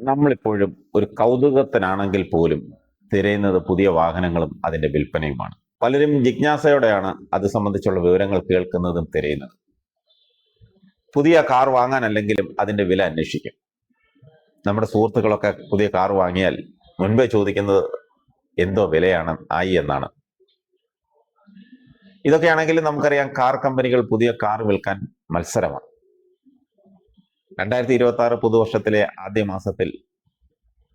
നമ്മളിപ്പോഴും ഒരു കൗതുകത്തിനാണെങ്കിൽ പോലും തിരയുന്നത് പുതിയ വാഹനങ്ങളും അതിന്റെ വിൽപ്പനയുമാണ്. പലരും ജിജ്ഞാസയോടെയാണ് അത് സംബന്ധിച്ചുള്ള വിവരങ്ങൾ കേൾക്കുന്നതും തിരയുന്നത്. പുതിയ കാർ വാങ്ങാനല്ലെങ്കിലും അതിന്റെ വില അന്വേഷിക്കും. നമ്മുടെ സുഹൃത്തുക്കളൊക്കെ പുതിയ കാർ വാങ്ങിയാൽ മുൻപേ ചോദിക്കുന്നത് എന്തോ വിലയാണ് ആയി എന്നാണ്. ഇതൊക്കെയാണെങ്കിലും നമുക്കറിയാം കാർ കമ്പനികൾ പുതിയ കാർ വിൽക്കാൻ മത്സരമാണ്. രണ്ടായിരത്തി ഇരുപത്തി ആറ് പുതുവർഷത്തിലെ ആദ്യ മാസത്തിൽ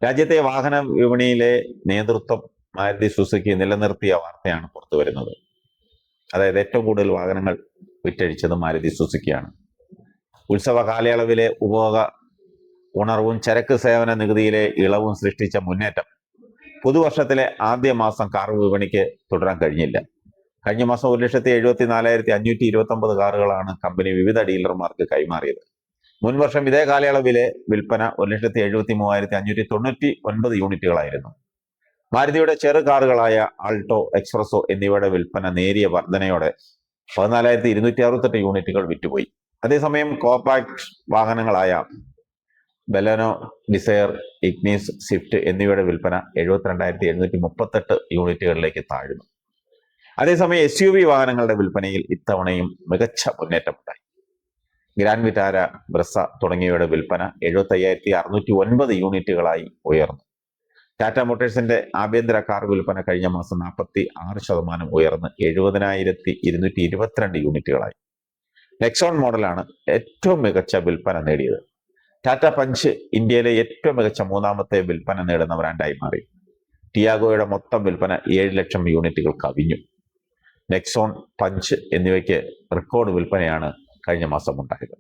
രാജ്യത്തെ വാഹന വിപണിയിലെ നേതൃത്വം മാരുതി സുസുക്കി നിലനിർത്തിയ വാർത്തയാണ് പുറത്തു വരുന്നത്. അതായത് ഏറ്റവും കൂടുതൽ വാഹനങ്ങൾ വിറ്റഴിച്ചത് മാരുതി സുസുക്കിയാണ്. ഉത്സവ കാലയളവിലെ ഉപഭോഗ ഉണർവും ചരക്ക് സേവന നികുതിയിലെ ഇളവും സൃഷ്ടിച്ച മുന്നേറ്റം പുതുവർഷത്തിലെ ആദ്യ മാസം കാർ വിപണിക്ക് തുടരാൻ കഴിഞ്ഞില്ല. കഴിഞ്ഞ മാസം ഒരു ലക്ഷത്തി എഴുപത്തി നാലായിരത്തി അഞ്ഞൂറ്റി ഇരുപത്തി ഒമ്പത് കാറുകളാണ് കമ്പനി വിവിധ ഡീലർമാർക്ക് കൈമാറിയത്. മുൻ വർഷം ഇതേ കാലയളവിലെ വിൽപ്പന ഒരു ലക്ഷത്തി എഴുപത്തി മൂവായിരത്തി അഞ്ഞൂറ്റി തൊണ്ണൂറ്റി ഒൻപത് യൂണിറ്റുകളായിരുന്നു. മാരുതിയുടെ ചെറു കാറുകളായ ആൾട്ടോ എക്സ്പ്രസോ എന്നിവയുടെ വിൽപ്പന നേരിയ വർധനയോടെ പതിനാലായിരത്തി ഇരുന്നൂറ്റി അറുപത്തെട്ട് യൂണിറ്റുകൾ വിറ്റുപോയി. അതേസമയം കോമ്പാക്ട് വാഹനങ്ങളായ ബെലനോ ഡിസയർ ഇഗ്നീസ് സ്വിഫ്റ്റ് എന്നിവയുടെ വിൽപ്പന എഴുപത്തിരണ്ടായിരത്തി എഴുന്നൂറ്റി മുപ്പത്തെട്ട് യൂണിറ്റുകളിലേക്ക് താഴ്ന്നു. അതേസമയം എസ് യു വി വാഹനങ്ങളുടെ വിൽപ്പനയിൽ ഇത്തവണയും മികച്ച മുന്നേറ്റമുണ്ടായി. ഗ്രാൻഡ് വിറ്റാര ബ്രസ തുടങ്ങിയവയുടെ വിൽപ്പന എഴുപത്തയ്യായിരത്തി അറുന്നൂറ്റി ഒൻപത് യൂണിറ്റുകളായി ഉയർന്നു. ടാറ്റ മോട്ടേഴ്സിന്റെ ആഭ്യന്തര കാർ വിൽപ്പന കഴിഞ്ഞ മാസം നാൽപ്പത്തി ആറ് ശതമാനം ഉയർന്ന് എഴുപതിനായിരത്തി ഇരുന്നൂറ്റി ഇരുപത്തിരണ്ട് യൂണിറ്റുകളായി. നെക്സോൺ മോഡലാണ് ഏറ്റവും മികച്ച വിൽപ്പന നേടിയത്. ടാറ്റ പഞ്ച് ഇന്ത്യയിലെ ഏറ്റവും മികച്ച മൂന്നാമത്തെ വിൽപ്പന നേടുന്ന ബ്രാൻഡായി മാറി. ടിയാഗോയുടെ മൊത്തം വിൽപ്പന ഏഴ് ലക്ഷം യൂണിറ്റുകൾ കവിഞ്ഞു. നെക്സോൺ പഞ്ച് എന്നിവയ്ക്ക് റെക്കോർഡ് വിൽപ്പനയാണ് കഴിഞ്ഞ മാസം ഉണ്ടായത്.